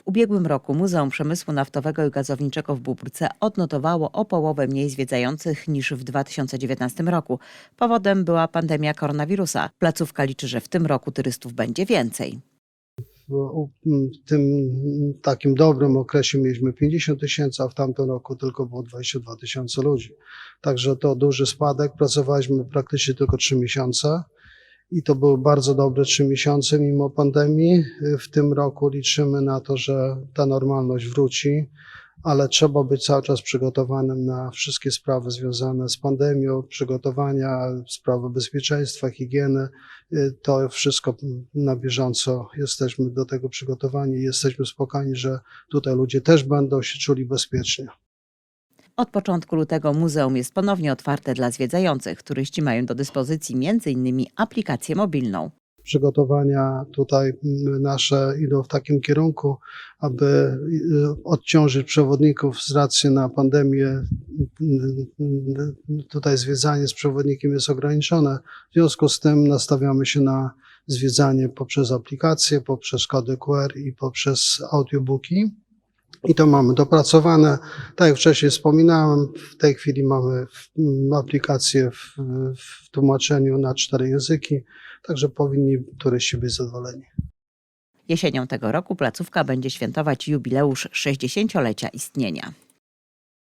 W ubiegłym roku Muzeum Przemysłu Naftowego i Gazowniczego w Bóbrce odnotowało o połowę mniej zwiedzających niż w 2019 roku. Powodem była pandemia koronawirusa. Placówka liczy, że w tym roku turystów będzie więcej. w tym takim dobrym okresie mieliśmy 50 tysięcy, a w tamtym roku tylko było 22 tysiące ludzi. Także to duży spadek. Pracowaliśmy praktycznie tylko 3 miesiące i to były bardzo dobre 3 miesiące mimo pandemii. W tym roku liczymy na to, że ta normalność wróci, ale trzeba być cały czas przygotowanym na wszystkie sprawy związane z pandemią, przygotowania, sprawy bezpieczeństwa, higieny. Y, To wszystko na bieżąco jesteśmy do tego przygotowani jesteśmy spokojni, że tutaj ludzie też będą się czuli bezpiecznie. Od początku lutego muzeum jest ponownie otwarte dla zwiedzających. Turyści mają do dyspozycji m.in. aplikację mobilną. Przygotowania tutaj mm, nasze idą w takim kierunku, aby y, odciążyć przewodników z racji na pandemię. Mm, Tutaj zwiedzanie z przewodnikiem jest ograniczone. W związku z tym nastawiamy się na zwiedzanie poprzez aplikacje, poprzez kody QR i poprzez audiobooki. I to mamy dopracowane. Tak jak wcześniej wspominałem, w tej chwili mamy w- m, aplikację w, w tłumaczeniu na cztery języki, także powinni turyści być zadowoleni. Jesienią tego roku placówka będzie świętować jubileusz 60-lecia istnienia.